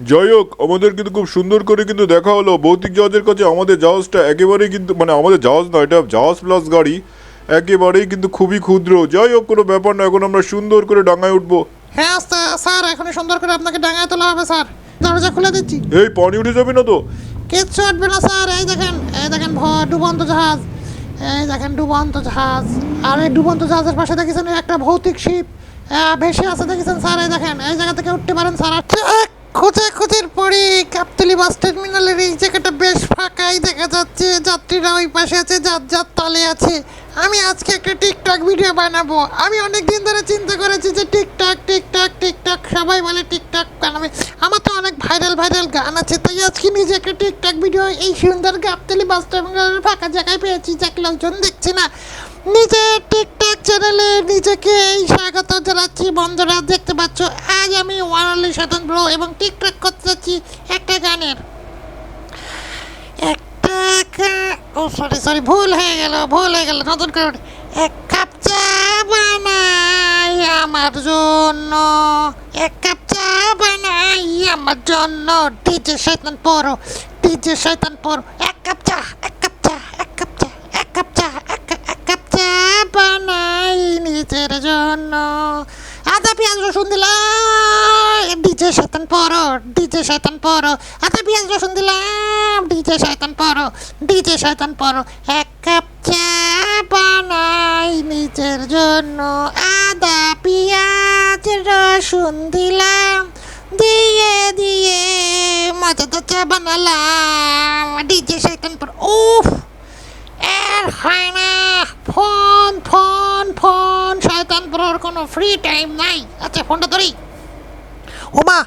যাই হোক আমাদের কিন্তু খুব সুন্দর করে কিন্তু দেখা হলো। ভৌতিক জাহাজের কাছে আমাদের জাহাজটা একেবারেই কিন্তু মানে আমাদের জাহাজ নয় এটা জাহাজ প্লাস গাড়ি একেবারেই কিন্তু খুবই ক্ষুদ্র। যাই হোক কোনো ব্যাপার না এখন আমরা সুন্দর করে ডাঙায় উঠবো। হ্যাঁ স্যার- এখনই সুন্দর করে আপনাকে ডাঙায় তোলা হবে স্যার। দরজা খুলে দিচ্ছি। এই পানি উঠে যাবে না তো? কিচ্ছু উঠবে না স্যার। এই দেখেন এই দেখেন ডুবন্ত জাহাজ। এই দেখেন ডুবন্ত জাহাজ। আর এই ডুবন্ত জাহাজের পাশে দেখেছেন একটা ভৌতিক শিপ। ভেসে আছে দেখেছেন স্যার? এই দেখেন এই জায়গা থেকে উঠতে পারেন স্যার। আর খুঁজে খুঁজের পরে কাপতলি বাস টার্মিনালের এই জায়গাটা বেশ ফাঁকাই দেখা যাচ্ছে। যাত্রীরা ওই পাশে আছে, যার যার তালে আছে। আমি আজকে একটা টিকটক ভিডিও বানাবো। আমি অনেক দিন ধরে চিন্তা করেছি যে টিকটক টিকটক টিকটক, সবাই বলে টিকটক বানাবে। আমার তো অনেক ভাইরাল ভাইরাল গান আছে, তাই আজকে নিজে একটা টিকটক ভিডিও এই সুন্দর গাবতলি বাস টার্মিনালের ফাঁকা জায়গায় পেয়েছি, যাকে লোকজন দেখছে না। নিজে টিকটক চ্যানেলে নিজেকে এই স্বাগত জানাচ্ছি। বন্ধুরা, দেখতে পাচ্ছ, আজ আমি ওয়ানালি স্বতন্ত্র এবং টিকটক করতে যাচ্ছি একটা গানের। একটা কা- ও সরি সরি ভুল হয়ে গেল, ভুল হয়ে গেল, নতুন করে এক কাপ চা বানাই আমার জন্য, এক কাপ চা বানাই আমার জন্য। ডিজে শয়তান পড়ো ডিজে শয়তান পড়ো এক কাপ চা, এক কাপ চা, এক কাপ চা, এক কাপ চা, এক কাপ চা বানাই নিজের জন্য। পেঁয়াজ, রসুন দিলাম। ডিজে শয়তান পড়ো ডিজে শয়তান পড়ো আদা পেঁয়াজ, রসুন দিলাম। ডিজে শয়তান পড়ো ডিজে শয়তান পড়ো এক কাপ চা বানাই নিজের জন্য। আদা, পেঁয়াজ, রসুন দিলাম। দিয়ে দিয়ে মজাদার চা বানালাম। ডিজে শয়তান পড়ো উফ, আর হয় না। Phone phone. ফোন শয়তান প্রোর কোনো ফ্রি টাইম নাই। আচ্ছা ফোনটা ধরি। ওমা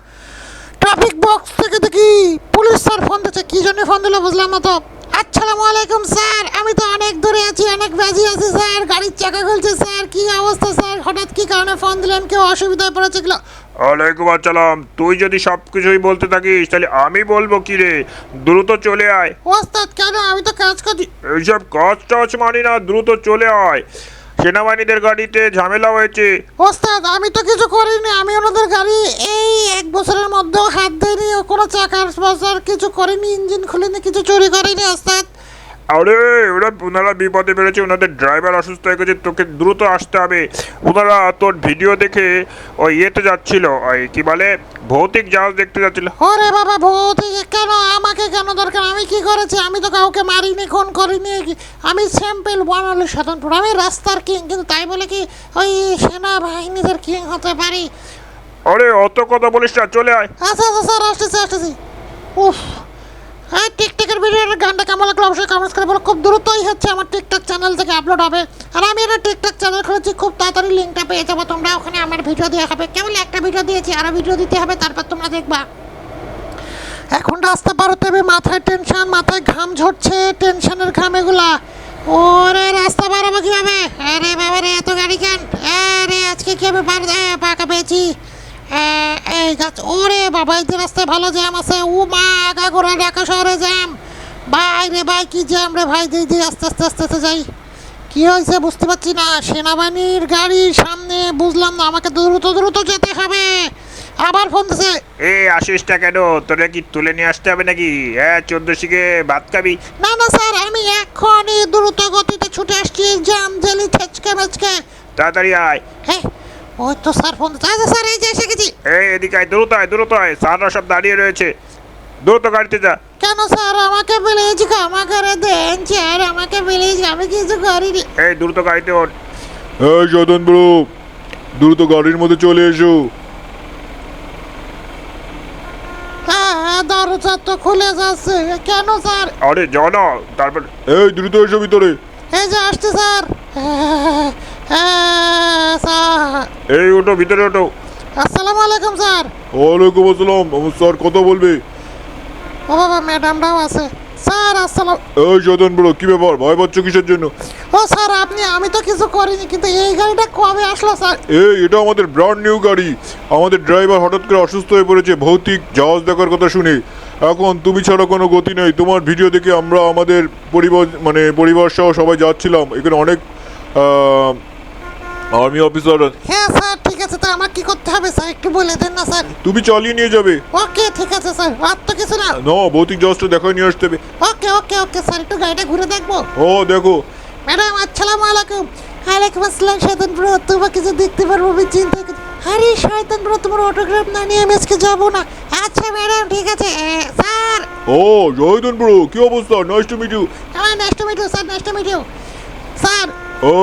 ট্রাফিক বক্স থেকে দেখি পুলিশ স্যার ফোন দিচ্ছে। কি জন্য ফোন দিল বুঝলাম না তো। আসসালামু আলাইকুম স্যার আমি তো অনেক দূরে আছি অনেক ব্যাজি আছি স্যার গাড়ির চাকা খুলছে স্যার কি অবস্থা স্যার হঠাৎ কি কারণে ফোন দিলেন? কেউ অসুবিধায় পড়েছে কিলো ওয়ালাইকুম আসসালাম। তুই যদি সব কিছুই বলতে থাকিস তাহলে আমি বলব কি রে? দ্রুত চলে আয়। ওস্তাদ কেন? আমি তো কাজ করছি এইসব কাজ টাজ মানি না। দ্রুত চলে আয়। সেনাবাহিনীদের গাড়িতে ঝামেলা হয়েছে। ওস্তাদ, আমি তো কিছু করিনি। আমি ওনাদের গাড়ি এই এক বছরের মধ্যেও হাত দেয়নি কোনো চাকার কিছু করিনি, ইঞ্জিন খুলিনি, কিছু চুরি করিনি, ওস্তাদ। আরে ওরা ওনারা বিপদে পেরেছে ওনাদের ড্রাইভার অসুস্থ হয়ে গেছে তোকে দ্রুত আসতে হবে। ওনারা তোর ভিডিও দেখে ওই ইয়েতে যাচ্ছিল ওই কি বলে ভৌতিক জাহাজ দেখতে যাচ্ছিল। ওরে বাবা ভৌতিক কেন? আমাকে কেন দরকার? আমি কি করেছি? আমি তো কাউকে মারিনি খুন করিনি। আমি স্যাম্পেল বানালে স্বতন্ত্র আমি রাস্তার কিং কিন্তু তাই বলে কি ওই সেনাবাহিনীদের কিং হতে পারি? আরে অত কথা বলিস না চলে আয়। আচ্ছা আচ্ছা স্যার আসতেছি আসতেছি। উফ। হ্যাঁ টিকটকের ভিডিওর গানটা কেমন লাগল অবশ্যই কমেন্টস করে বলো। খুব দ্রুতই হচ্ছে আমার টিকটক চ্যানেল থেকে আপলোড হবে। আর আমি একটা টিকটক চ্যানেল খুলেছি, খুব তাড়াতাড়ি লিঙ্কটা পেয়ে যাব। তোমরা ওখানে আমার ভিডিও দেওয়া হবে। কেবল একটা ভিডিও দিয়েছি আরও ভিডিও দিতে হবে, তারপর তোমরা দেখবা। এখন রাস্তা পার হতে হবে, মাথায় টেনশন মাথায় ঘাম ঝরছে টেনশনের ঘাম এগুলা। ওরে, রাস্তা পার হব কীভাবে? আরে বাবা রে এত গাড়ি কেন? আরে, আজকে কীভাবে পাকা পেয়েছি। এই গাছ ওরে বাবা এই রাস্তায় ভালো জ্যাম আছে ও মা আগা ঘোরা ঢাকা শহরে জ্যাম। ভাই রে ভাই কি জ্যাম রে ভাই দিই আস্তে আস্তে আস্তে আস্তে যাই। কি হয়েছে বুঝতে পারছি না সেনাবাহিনীর গাড়ির সামনে বুঝলাম না আমাকে দ্রুত দ্রুত যেতে হবে। আবার ফোন দিছে। এ আসিসটা কেন তোরা কি তুলে নিয়ে আসতে হবে নাকি? হ্যাঁ চোদ্দ শিখে ভাত খাবি? না না স্যার আমি এখনই দ্রুত গতিতে ছুটে আসছি জ্যাম জেলি ছেচকে মেচকে। তাড়াতাড়ি আয়। হ্যাঁ ওই তো স্যার ফোন আচ্ছা স্যার এই যে এসে গেছি। এই এদিকে আয় দ্রুত আয় দ্রুত আয়। সাররা সব দাঁড়িয়ে রয়েছে। দ্রুত গাড়িতে যা। কেন স্যার আমাকে প্লিজ ক্ষমা করে দেন স্যার আমাকে প্লিজ আমি কিছু করিনি। এই দ্রুত গাড়িতে ওঠ। এই স্বতন্ত্র দ্রুত গাড়ির মধ্যে চলে এসো। হ্যাঁ দরজা তো খুলে যাচ্ছে। কেন স্যার? আরে যাও তারপর এই দ্রুত এসো ভিতরে। এই যে আসছে স্যার। হ্যাঁ, হ্যাঁ, স্যার। এই ওটো ভিতরে ওটো আসসালামু আলাইকুম স্যার। ওয়ালাইকুম আসসালাম। স্যার কথা বলবে? ও বাবা ম্যাডামরাও আছে। স্যার আসসালাম এই স্বতন্ত্র কি ব্যাপার? ভয় পাচ্ছ কিসের জন্য? ও স্যার আপনি আমি তো কিছু করিনি কিন্তু এই গাড়িটা কবে আসলো স্যার? এই এটা আমাদের ব্র্যান্ড নিউ গাড়ি। আমাদের ড্রাইভার হঠাৎ করে অসুস্থ হয়ে পড়েছে ভৌতিক জাহাজ দেখার কথা শুনে। এখন তুমি ছাড়া কোনো গতি নেই। তোমার ভিডিও দেখে আমরা আমাদের পরিবার মানে পরিবার সহ সবাই যাচ্ছিলাম। এখানে অনেক আর্মি অফিসার। হ্যাঁ স্যার ঠিক আছে তা আমার কি করতে হবে স্যার? একটু বলে দেন না স্যার। তুমি চালিয়ে নিয়ে যাবে। ওকে ঠিক আছে স্যার আর তো কিছু না। না ভৌতিক জাহাজটা দেখায় নিয়ে আসতে হবে। ওকে ওকে ওকে স্যার একটু গাড়িটা ঘুরে দেখব। ও দেখো। ম্যাডাম আসসালামু আলাইকুম। ওয়ালাইকুম আসসালাম শয়তান ব্রো তোমাকে কিছু দেখতে পারব আমি চিন্তা আরে শয়তান ব্রো তোমার অটোগ্রাফ না নিয়ে আমি আজকে যাব না। আচ্ছা ম্যাডাম ঠিক আছে স্যার। ও জয়দন ব্রো কি অবস্থা? নাইস টু মিট ইউ হ্যাঁ nice to meet you sir nice to meet you sir O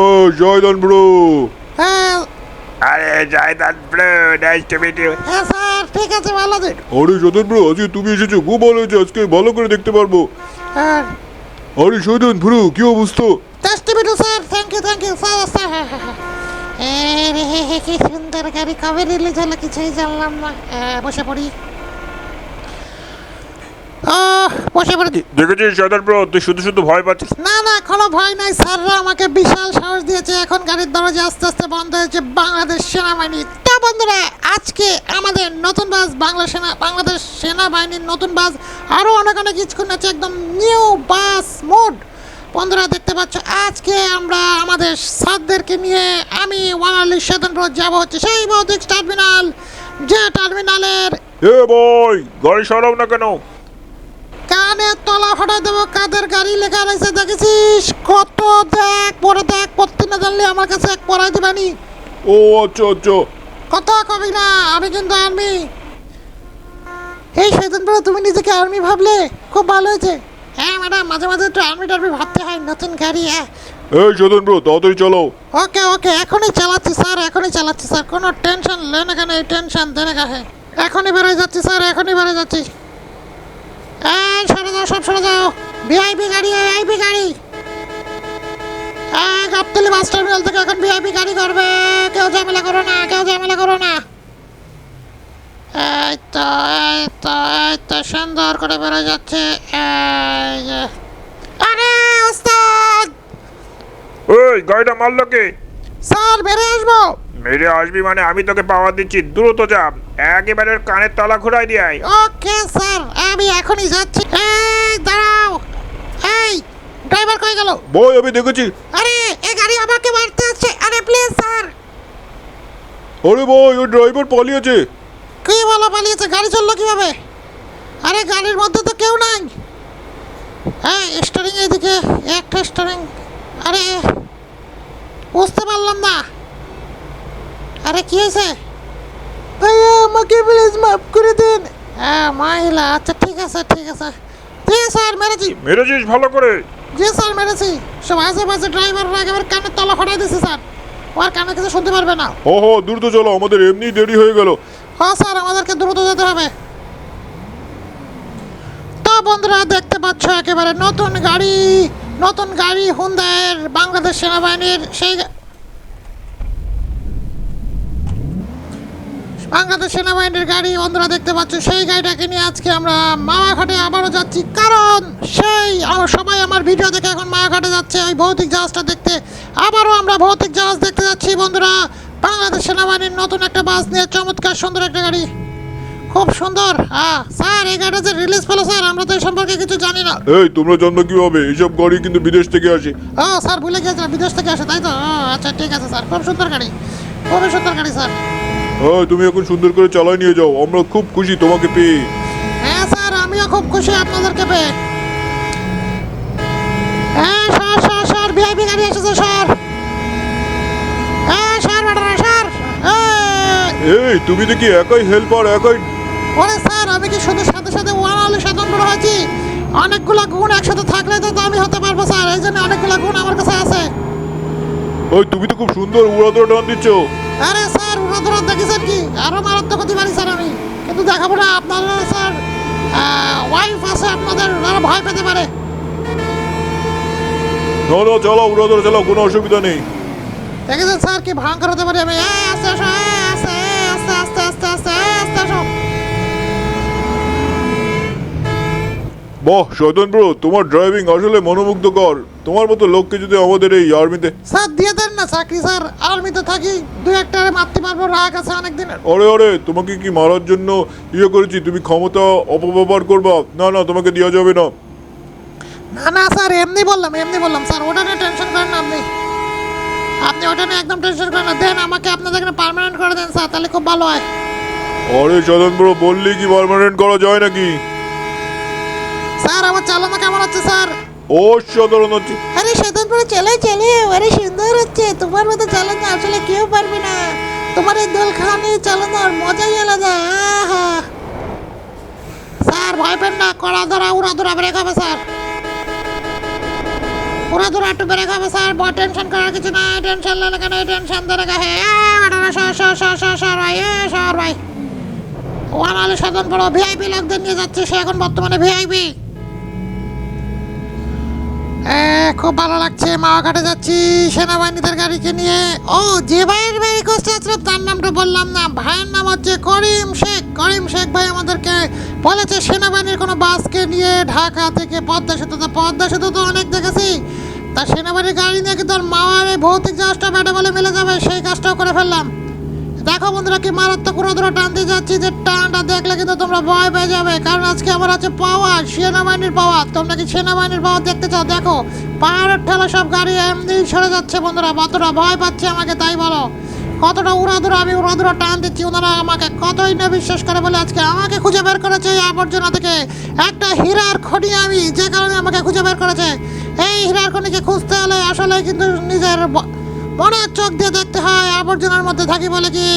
Joydon bro হ্যাঁ। আরে Joydan bro nice to meet you হ্যাঁ স্যার ঠিক আছে ভালো দিন। আরে জয়দন ব্রো আজকে তুমি এসেছ খুব ভালো হয়েছে আজকে ভালো করে দেখতে পারব। হ্যাঁ। আরে জয়দন ব্রো কি অবস্থা? Nice to meet you sir thank you thank you sir sir. রে হে হে কি সুন্দর গাড়ি কবে রিলিজ হলো কিছুই জানলাম না। বসে পড়ি। আহ, বসে পড়ি। দেখেছিস জয়দান ব্রো তুই শুধু শুধু ভয় পাচ্ছিস? না না কোনো ভয় নাই স্যাররা আমাকে বিশাল সাহস দিয়েছে। এখন গাড়ির দরজা আস্তে আস্তে বন্ধ হয়েছে বাংলাদেশ সেনাবাহিনী। তা বন্ধুরা আজকে আমাদের নতুন বাস বাংলা সেনা বাংলাদেশ সেনাবাহিনীর নতুন বাস আরও অনেক অনেক কিছুক্ষণ আছে একদম নিউ বাস মোড বন্ধুরা দেখতে পাচ্ছ আজকে আমরা আমাদের সাদদেরকে নিয়ে আমি ওয়ানালি স্বতন্ত্র যাব হচ্ছে সেই ভৌতিক টার্মিনাল যে টার্মিনালের এ বই গাড়ি সরাও না কেন? কানে তলা ফাটাই দেবো কাদের গাড়ি লেখা রয়েছে দেখেছিস? কত দেখ পরে দেখ পড়তে না জানলে আমার কাছে এক পড়াই দিবানি ও আচ্ছা আচ্ছা। কথা কবি না আমি কিন্তু আর্মি। এই সেদিন পরে তুমি নিজেকে আর্মি ভাবলে? খুব ভালো হয়েছে। হ্যাঁ ম্যাডাম মাঝে মাঝে একটু আর্মি টার্মি ভাবতে হয় নতুন গাড়ি হ্যাঁ। এই জয়দন ব্রো তাড়াতাড়ি চালাও। ওকে ওকে এখনই চালাচ্ছি স্যার এখনই চালাচ্ছি স্যার। কোনো টেনশন লেন এখানে এই টেনশন দেনে কাহে এখনই বেরোয় যাচ্ছি স্যার এখনই বেরোয় যাচ্ছি। এই সরে যাও সব সরে যাও। ভিআইপি গাড়ি ভিআইপি গাড়ি। এই গাবতলি বাস টার্মিনাল থেকে এখন ভিআইপি গাড়ি করবে কেউ ঝামেলা করো না কেউ ঝামেলা করো না। এই তো এই তো এই তো সুন্দর করে বেরোয় যাচ্ছে। আরে ওস্তাদ! ওই গাড়িটা মারলো কে? স্যার বেরিয়ে আসব। মেরে আসবি মানে আমি তোকে পাওয়া দিচ্ছি দ্রুত যা। একেবারে কানের তলা ঘুরাই দিয়ে আয়। Okay sir. আমি এখনই যাচ্ছি। এই দাঁড়াও। এই ড্রাইভার কই গেল? বই আমি দেখেছি। আরে এই গাড়ি আমাকে মারতে আসছে। আরে প্লিজ স্যার আরে ভাই ওই ড্রাইভার পালিয়েছে। কি বলো পালিয়েছে? গাড়ি চলল কীভাবে? আরে গাড়ির মধ্যে তো কেউ নাই। হ্যাঁ স্টারিং এদিকে একটা স্টারিং আরে বুঝতে পারলাম না। আরে কি হয়েছে? ভাইয়া আমাকে প্লিজ মাফ করে দিন। হ্যাঁ মাইলা আচ্ছা ঠিক আছে ঠিক আছে। জি স্যার মেরেছি। মেরেছিস ভালো করে। জি স্যার মেরেছি। সব বাজে ড্রাইভাররা একেবারে কানের তলা ফাটাই দিছে স্যার। ওর কানে কিছু শুনতে পারবে না। ও হো দ্রুত চলো আমাদের এমনি দেরি হয়ে গেল। হ্যাঁ স্যার আমাদেরকে দ্রুত যেতে হবে। তো বন্ধুরা দেখতে পাচ্ছ একেবারে নতুন গাড়ি নতুন গাড়ি হুন্দায়ের বাংলাদেশ সেনাবাহিনীর সেই বাংলাদেশ সেনাবাহিনীর গাড়ি বন্ধুরা দেখতে পাচ্ছ সেই গাড়িটাকে নিয়ে আজকে আমরা মামাঘাটে আবারও যাচ্ছি। কারণ সেই আমার সবাই আমার ভিডিও দেখে এখন মামাঘাটে যাচ্ছে। ওই ভৌতিক জাহাজটা দেখতে আবারও আমরা ভৌতিক জাহাজ দেখতে যাচ্ছি বন্ধুরা। বাংলাদেশ সেনাবাহিনীর নতুন একটা বাস নিয়ে চমৎকার সুন্দর একটা গাড়ি। খুব সুন্দর। হ্যাঁ স্যার এই গাড়িটা যে রিলিজ পেল স্যার আমরা তো এই সম্পর্কে কিছু জানি না। এই তোমরা জানবে কীভাবে? এইসব গাড়ি কিন্তু বিদেশ থেকে আসে। ও স্যার ভুলে গিয়েছিলাম বিদেশ থেকে আসে তাই তো? আচ্ছা ঠিক আছে স্যার খুব সুন্দর গাড়ি। খুবই সুন্দর গাড়ি স্যার। হ্যাঁ তুমি এখন সুন্দর করে চালাই নিয়ে যাও। আমরা খুব খুশি তোমাকে পেয়ে। হ্যাঁ স্যার আমিও খুব খুশি আপনাদেরকে পেয়ে। হ্যাঁ স্যার স্যার স্যার ভিআইপি গাড়ি এসেছে স্যার। হ্যাঁ স্যার ম্যাডাম স্যার এই, তুমি দেখি একাই হেল্পার একাই ওরে স্যার আমি কি শুধু সাথে সাথে ওয়ান আলু স্বতন্ত্র হয়েছি? অনেকগুলো গুণ একসাথে থাকলে তো আমি হতে পারব স্যার। এই জন্য অনেকগুলো গুণ আমার কাছে আছে। ওই তুমি তো খুব সুন্দর উড়াদৌড় টান দিচ্ছ। আরে স্যার আরও মারাত্মক হতে পারি স্যার আমি। কিন্তু দেখাবো না আপনারা স্যার ওয়াইফ আছে আপনাদের ওনারা ভয় পেতে পারে। চলো চলো উড়ো চালাও কোনো অসুবিধা নেই। দেখেছেন স্যার কি ভয়ঙ্কর হতে পারে আমি। হ্যাঁ আস্তে বাহ শয়তান ব্রো তোমার ড্রাইভিং আসলে মনোমুগ্ধকর। তোমার মতো লোককে যদি আমাদের এই আর্মিতে স্যার দিয়ে দেন না চাকরি স্যার। আর্মিতে থাকি দু একটা মারতে পারব রাগ আছে অনেক দিনের আরে আরে তোমাকে কি মারার জন্য ইয়ে করেছি? তুমি ক্ষমতা অপব্যবহার করবা? না না তোমাকে দেওয়া যাবে না। না না স্যার এমনি বললাম এমনি বললাম স্যার ওটা নিয়ে টেনশন করেন না আপনি। আপনি ওটা নিয়ে একদম টেনশন করেন না। দেন আমাকে আপনাদের এখানে পার্মানেন্ট করে দেন স্যার তাহলে খুব ভালো হয়। আরে সাধন ব্রো বললি কি পার্মানেন্ট করা যায় নাকি? স্যার আমার চালানো কেমন হচ্ছে স্যার? ও অসাধারণ হচ্ছে। আরে স্বতন্ত্র চলে চলে আরে সুন্দর হচ্ছে। তোমার মতো চালানো আসলে কেউ পারবে না। তোমার এই দোল খাওয়ানি চালানোর মজাই আলাদা। আহা। স্যার ভয় পেন না কড়া ধরা উড়া ধরা ব্রেক হবে স্যার। উড়া ধরা একটু ব্রেক হবে স্যার। বড় টেনশন করার কিছু নাই টেনশন লেলে কেন টেনশন ধরে গাহে সর সর সর সর সর ভাই এ সর ভাই। ওয়ান আলী সাধন বড় ভিআইপি লোকদের নিয়ে যাচ্ছে সে এখন বর্তমানে ভিআইপি খুব ভালো লাগছে মাওয়াঘাটে যাচ্ছি, সেনাবাহিনীদের গাড়িকে নিয়ে। ও, যে ভাইয়ের বাড়ি কষ্টে আসলাম তার নামটা বললাম না। ভাইয়ের নাম হচ্ছে করিম শেখ। করিম শেখ ভাই আমাদেরকে বলেছে, সেনাবাহিনীর কোনো বাসকে নিয়ে ঢাকা থেকে পদ্মা সেতু। তো পদ্মা সেতু তো অনেক দেখেছি। তা সেনাবাহিনীর গাড়ি নিয়ে কিন্তু আর মাওয়ার ভৌতিক জাহাজটা ব্যাটে বলে মিলে যাবে, সেই কাজটাও করে ফেললাম। দেখো বন্ধুরা কি মারাত্মক উড়াধুরা টানতে যাচ্ছি যে টানটা দেখলে কিন্তু তোমরা ভয় পেয়ে যাবে। কারণ আজকে আমার আছে পাওয়ার সেনাবাহিনীর পাওয়ার তোমরা কি সেনাবাহিনীর পাওয়ার দেখতে চাও? দেখো, পাহাড়ের ঠেলা সব গাড়ি এমনি সরে যাচ্ছে বন্ধুরা কতটা ভয় পাচ্ছে আমাকে, তাই বলো। কতটা উড়াধুরা, আমি উড়াধুরা টান দিচ্ছি, ওনারা আমাকে কতই না বিশ্বাস করে বলে আজকে আমাকে খুঁজে বের করেছে এই আবর্জনা থেকে। একটা হীরার খনি আমি, যে কারণে আমাকে খুঁজে বের করেছে। এই হীরার খনিকে খুঁজতে হলে আসলে কিন্তু নিজের মনের চোখ দিয়ে দেখতে হয়, আবর্জনার মধ্যে থাকি বলে কি?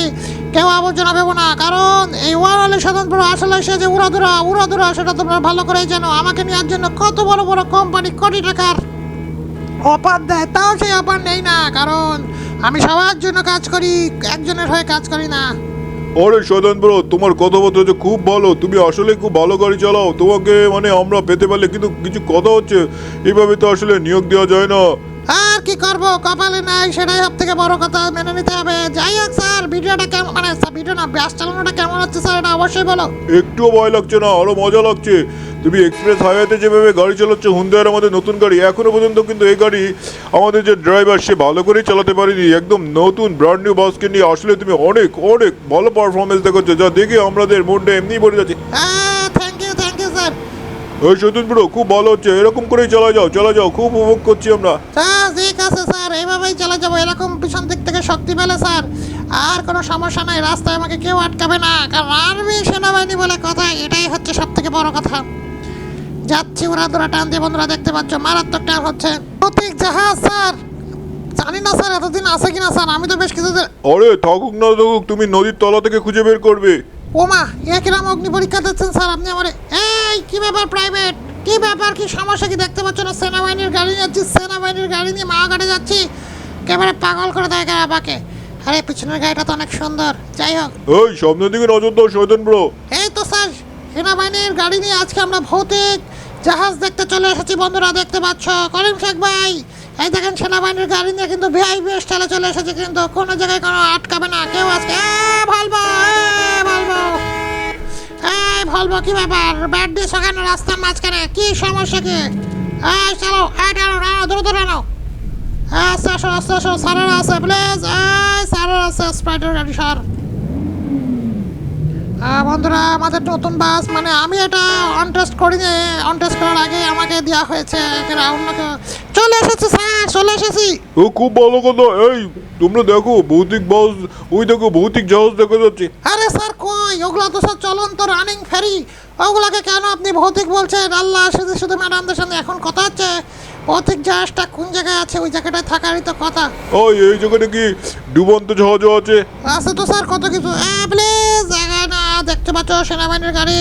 কেউ আবর্জনা ভেবো না, কারণ এই ওয়ারালে স্বতন্ত্র আসলে সে যে উড়াদুরা উড়াদুরা সেটা তোমরা ভালো করেই জানো। আমাকে নেওয়ার জন্য কত বড় বড় কোম্পানি কোটি টাকার অফার দেয়, তাও সেই অফার নেই না, কারণ আমি সবার জন্য কাজ করি, একজনের হয়ে কাজ করি না। আরে সাধন ব্রো তোমার কথাবার্তা যে খুব ভালো, তুমি আসলে খুব ভালো গাড়ি চালাও, তোমাকে মানে আমরা পেতে পারলে কিন্তু কিছু কথা হচ্ছে এইভাবে তো আসলে নিয়োগ দেওয়া যায় না। আর কি করব? কপালে নাই সেটাই সব থেকে বড় কথা। মেনে নিতে হবে। যাই হোক স্যার ভিডিওটা কেমন মানে ভিডিও না ব্যাস চালানোটা কেমন হচ্ছে স্যার এটা অবশ্যই বলো। একটুও ভয় লাগছে না আরও মজা লাগছে। তুমি এক্সপ্রেস হাইওয়েতে যেভাবে গাড়ি চালাচ্ছ হুন্দার আমাদের নতুন গাড়ি এখনও পর্যন্ত কিন্তু এই গাড়ি আমাদের যে ড্রাইভার সে ভালো করেই চালাতে পারেনি। একদম নতুন ব্র্যান্ড নিউ বাসকে নিয়ে আসলে তুমি অনেক অনেক ভালো পারফরমেন্স দেখাচ্ছ। যা দেখে আমাদের মনটা এমনি ভরে যাচ্ছে। Thank you thank you sir ওই সতীন ব্রো খুব ভালো হচ্ছে। এরকম করেই চালা যাও চালা যাও। খুব উপভোগ করছি আমরা। আছে স্যার। এইভাবেই চলে যাব। এরকম পিছন দিক থেকে শক্তি পেলে স্যার আর কোনো সমস্যা নাই। রাস্তায় আমাকে কেউ আটকাবে না। কারণ আর্মি সেনাবাহিনী বলে কথা এটাই হচ্ছে সব থেকে বড় কথা। যাচ্ছি ওরা ধরা টান দিয়ে বন্ধুরা দেখতে পাচ্ছ মারাত্মক টান হচ্ছে। প্রতীক জাহাজ স্যার! জানি না স্যার এতদিন আছে কিনা স্যার আমি তো বেশ কিছুদিন আরে থাকুক না থাকুক তুমি নদীর তলা থেকে খুঁজে বের করবে। ওমা এ কিরাম অগ্নি পরীক্ষা দিচ্ছেন স্যার আপনি আমার এই কি ব্যাপার প্রাইভেট কি ব্যাপার? কি সমস্যা? কি দেখতে পাচ্ছ না? সেনাবাহিনীর গাড়ি যাচ্ছি সেনাবাহিনীর গাড়ি নিয়ে মাঘাটে যাচ্ছি। একেবারে পাগল করে দেয় আমাকে আরে পিছনের গাড়িটা তো অনেক সুন্দর। যাই হোক। এই সামনের দিকে নজর দাও সৈতন ব্রো। এই তো স্যার সেনাবাহিনীর গাড়ি নিয়ে আজকে আমরা ভৌতিক জাহাজ দেখতে চলে এসেছি বন্ধুরা দেখতে পাচ্ছ? করিম শেখ ভাই। এই দেখেন সেনাবাহিনীর গাড়ি নিয়ে কিন্তু ভিআইপি স্টাইলে চলে এসেছে কিন্তু কোনো জায়গায় কোনো আটকাবে না। কেউ আজকে ভালবা ভালবো। এই বলব কি ব্যাপার? ব্যাট দিয়ে সকালে রাস্তার মাঝখানে কি সমস্যা কি? এই চলো, এই টানো টানো দ্রুত টানো আচ্ছা আসো আস্তে আসো সারের আছে প্লিজ এই সারের আছে স্প্রাইটের গাড়ি বন্ধুরা আমাদের নতুন বাস মানে আমি এটা অন টেস্ট করিনি। অন টেস্ট করার আগে আমাকে দেওয়া হয়েছে এখানে অন্য কেউ চলে এসেছে স্যার চলে এসেছি। ও খুব ভালো কথা। এই তোমরা দেখো ভৌতিক বাস ওই দেখো ভৌতিক জাহাজ দেখা যাচ্ছে। আরে স্যার কই? ওগুলো তো সব চলন্ত রানিং ফেরি ওগুলাকে কেন আপনি ভৌতিক বলছেন? আল্লাহ শুধু শুধু ম্যাডামদের সামনে এখন কথা হচ্ছে। ভৌতিক জাহাজটা কোন জায়গায় আছে? ওই জায়গাটায় থাকারই তো কথা। ওই এই জায়গাটা কি ডুবন্ত জাহাজও আছে? আছে তো স্যার কত কিছু। এ প্লিজ জায়গায় না দেখতে পাচ্ছ সেনাবাহিনীর গাড়ি?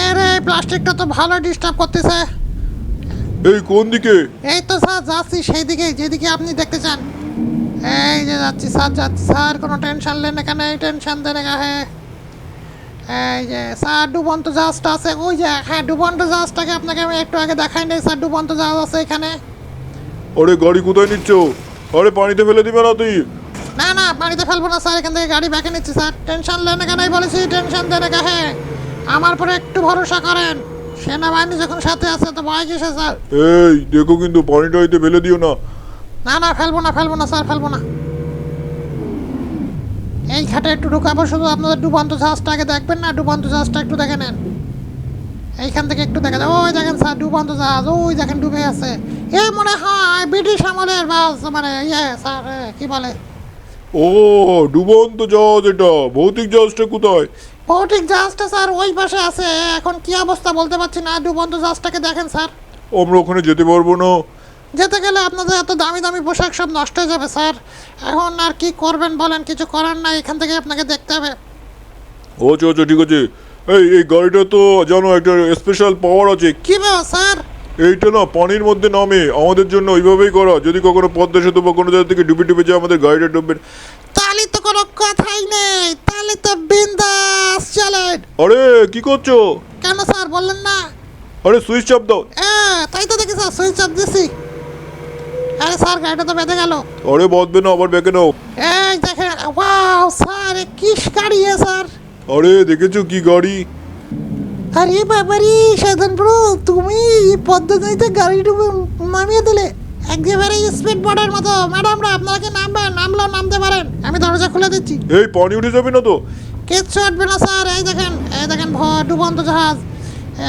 এ রে প্লাস্টিকটা তো ভালো ডিস্টার্ব করতেছে। এই কোন দিকে? এই তো স্যার যাচ্ছি সেই দিকে যেদিকে আপনি দেখতে চান। এই যে যাচ্ছি স্যার যাচ্ছি। স্যার কোনো টেনশন নেন এখানে টেনশন দেনে হ্যাঁ স্যার ডুবন্ত জাহাজটা আছে। ওই যে হ্যাঁ ডুবন্ত জাহাজটাকে আপনাকে আমি একটু আগে দেখাই নাই স্যার ডুবন্ত জাহাজ আছে এখানে। আরে গাড়ি কোথায় নিচ্ছ? আরে পানিতে ফেলে দিবে না তুই। না না পানিতে ফেলব না স্যার এখান থেকে গাড়ি ব্যাকে নিচ্ছি স্যার। টেনশন নেন এখানেই বলেছি টেনশন দেন হ্যাঁ আমার পরে একটু ভরসা করেন। সেনাবাহিনী যখন সাথে আছে তো ভয় কিসে স্যার? এই দেখো কিন্তু পানিটা হইতে ফেলে দিও না। না না ফেলব না ফেলব না স্যার ফেলব না। এই ঘাটে একটু ঢুকাবো শুধু আপনাদের ডুবন্ত জাহাজটা আগে দেখবেন না ডুবন্ত জাহাজটা একটু দেখে নেন। এইখান থেকে একটু দেখা যায় ওই দেখেন স্যার ডুবন্ত জাহাজ ওই দেখেন ডুবে আছে। এ মনে হয় ব্রিটিশ আমলের বাস মানে ইয়ে স্যার কি বলে? ও ডুবন্ত জাহাজ এটা। ভৌতিক জাহাজটা কোথায়? ভৌতিক জাহাজটা স্যার ওই পাশে আছে। এখন কি অবস্থা বলতে পারছি না। ডুবন্ত জাহাজটাকে দেখেন স্যার। আমরা ওখানে যেতে পারব না। যেতে গেলে আপনাদের এত দামি দামি পোশাক সব নষ্ট হয়ে যাবে স্যার। এখন আর কি করবেন বলেন কিছু করার নাই এখান থেকে আপনাকে দেখতে হবে। ও আচ্ছা আচ্ছা ঠিক আছে। এই এই গাড়িটা তো জানো একটা স্পেশাল পাওয়ার আছে। কি ব্যাপার স্যার? এইটা না পানির মধ্যে নামে আমাদের জন্য ওইভাবেই করা। যদি কখনো পদ্মা সেতু বা কোনো জায়গা থেকে ডুবে ডুবে যায় আমাদের গাড়িটা ডুববে। তাহলে তো কোনো কথাই নেই তাহলে তো বিন্দাস চলেন। আরে কি করছ? কেন স্যার বললেন না? আরে সুইচ চাপ দাও। হ্যাঁ তাই তো দেখি স্যার সুইচ অফ দিছি। আরে স্যার গাড়িটা তো বেঁধে গেল। আরে বাঁধবে না আবার বেঁকে নাও। এই দেখেন ওয়াও স্যার এ কিস গাড়ি এ স্যার? আরে দেখেছ কি গাড়ি? আরে বাবারি সাধন ব্রো তুমি এই পদ্ধতিতে গাড়িটা নামিয়ে দিলে। একেবারে স্পিড বোর্ডের মতো। ম্যাডামরা আপনারা কি নামবেন? নামলেও নামতে পারেন। আমি দরজা খুলে দিচ্ছি। এই পানি উঠে যাবে না তো? কিচ্ছু উঠবে না স্যার। এই দেখেন এই দেখেন ডুবন্ত জাহাজ।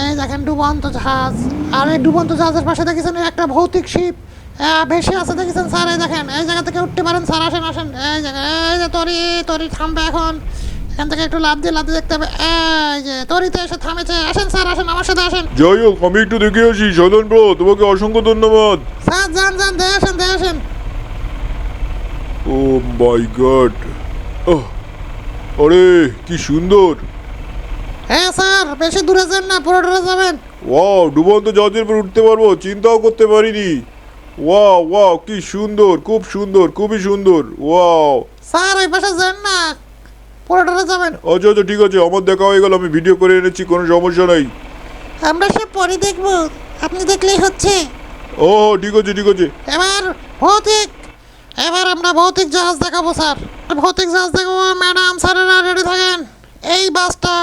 এই দেখেন ডুবন্ত জাহাজ। আর এই ডুবন্ত জাহাজের পাশে দেখেছেন একটা ভৌতিক শিপ। ভেসে আছে দেখেছেন স্যার এই দেখেন এই জায়গা থেকে উঠতে পারেন স্যার আসেন আসেন এই জায়গা এই যে তরি তরি থামবে এখন। এখান থেকে একটু লাভ দিয়ে লাভ দিয়ে দেখতে হবে এই যে তরিতে এসে থামেছে। আসেন স্যার আসেন আমার সাথে আসেন। যাই হোক আমি একটু দেখে আসি সাধন ব্রো তোমাকে অসংখ্য ধন্যবাদ। স্যার যান যান দিয়ে আসেন দিয়ে আসেন। Oh my god. আরে কি সুন্দর। হ্যাঁ স্যার বেশি দূরে যান না পুরো দূরে যাবেন। ওয়াও ডুবন্ত জাহাজের উপর উঠতে পারব চিন্তাও করতে পারিনি। ওয়াও ওয়াও কি সুন্দর খুব সুন্দর খুবই সুন্দর ওয়াও স্যার ওই পাশে যান না। পুরো দূরে যাবেন। আচ্ছা আচ্ছা ঠিক আছে আমার দেখা হয়ে গেল আমি ভিডিও করে এনেছি কোনো সমস্যা নাই। আমরা সে পরে দেখব আপনি দেখলেই হচ্ছে। ও ঠিক আছে ঠিক আছে। এবার ভৌতিক এবার আমরা ভৌতিক জাহাজ দেখাবো স্যার। ভৌতিক জাহাজ দেখাবো ম্যাডাম স্যারেরা রেডি থাকেন। এই বাসটা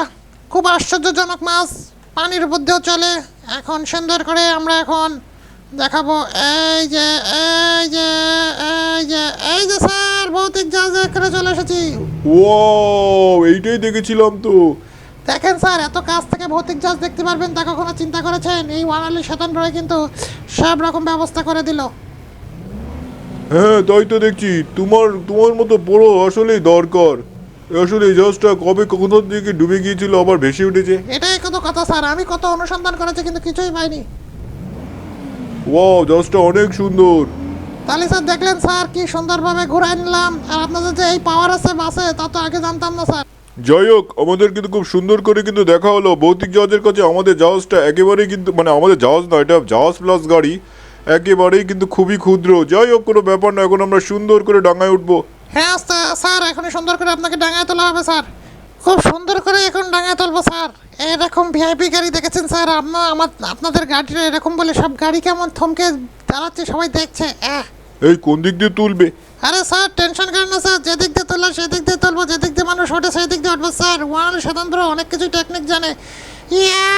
খুব আশ্চর্যজনক মাছ পানির উপর দিয়েও চলে। এখন সুন্দর করে আমরা এখন দেখাবো। এই যে এই যে এই যে এই যে স্যার ভৌতিক জাহাজে এখানে চলে এসেছি। ও এইটাই দেখেছিলাম তো। দেখেন স্যার এত কাছ থেকে ভৌতিক জাহাজ দেখতে পারবেন তা কখনো চিন্তা করেছেন? এই ওয়ানালি শতান রয়ে কিন্তু সব রকম ব্যবস্থা করে দিল। হ্যাঁ তাই তো দেখছি। তোমার তোমার মতো বড় আসলেই দরকার। আসলে এই জাহাজটা কবে কখনো দিকে ডুবে গিয়েছিল আবার ভেসে উঠেছে। এটাই কত কথা স্যার। আমি কত অনুসন্ধান করেছি কিন্তু কিছুই পাইনি। ওয়াও জাহাজটা অনেক সুন্দর। তাহলে স্যার দেখলেন স্যার কি সুন্দরভাবে ঘুরাই নিলাম। আর আপনাদের যে এই পাওয়ার আছে বাসে তা তো আগে জানতাম না স্যার। যাই হোক আমাদের কিন্তু খুব সুন্দর করে কিন্তু দেখা হলো। ভৌতিক জাহাজের কাছে আমাদের জাহাজটা একেবারেই কিন্তু মানে আমাদের জাহাজ না এটা জাহাজ প্লাস গাড়ি একেবারেই কিন্তু খুবই ক্ষুদ্র। যাই হোক কোনো ব্যাপার না এখন আমরা সুন্দর করে ডাঙায় উঠবো। হ্যাঁ স্যার স্যার এখন সুন্দর করে আপনাকে ডাঙায় তোলা হবে স্যার। খুব সুন্দর করে এখন ডাঙায় তুলবো স্যার। এরকম ভিআইপি গাড়ি দেখেছেন স্যার? আপনার আমার আপনাদের গাড়িটা এরকম বলে সব গাড়ি কেমন থমকে দাঁড়াচ্ছে সবাই দেখছে। আহ এই কোন দিক দিয়ে তুলবে? আরে স্যার টেনশন করেন না স্যার। যেদিক দিয়ে তোলা সেদিক দিয়ে তুলবো যেদিক দিয়ে মানুষ ওঠে সেই দিক দিয়ে উঠবো স্যার। ওয়ান স্বতন্ত্র অনেক কিছু টেকনিক জানে। ইয়া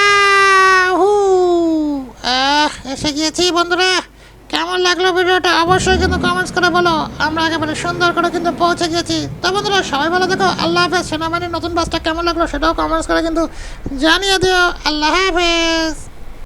হু আহ এসে গিয়েছি বন্ধুরা। কেমন লাগল ভিডিওটা অবশ্যই কিন্তু কমেন্টস করে বলো। আমরা একেবারে সুন্দর করে কিন্তু পৌঁছে গেছি তো বন্ধুরা, সবাই ভালো দেখো আল্লাহ হাফেজ। সেনাবাহিনীর নতুন বাসটা কেমন লাগল সেটাও কমেন্টস করে কিন্তু জানিয়ে দিও। আল্লাহ হাফেজ।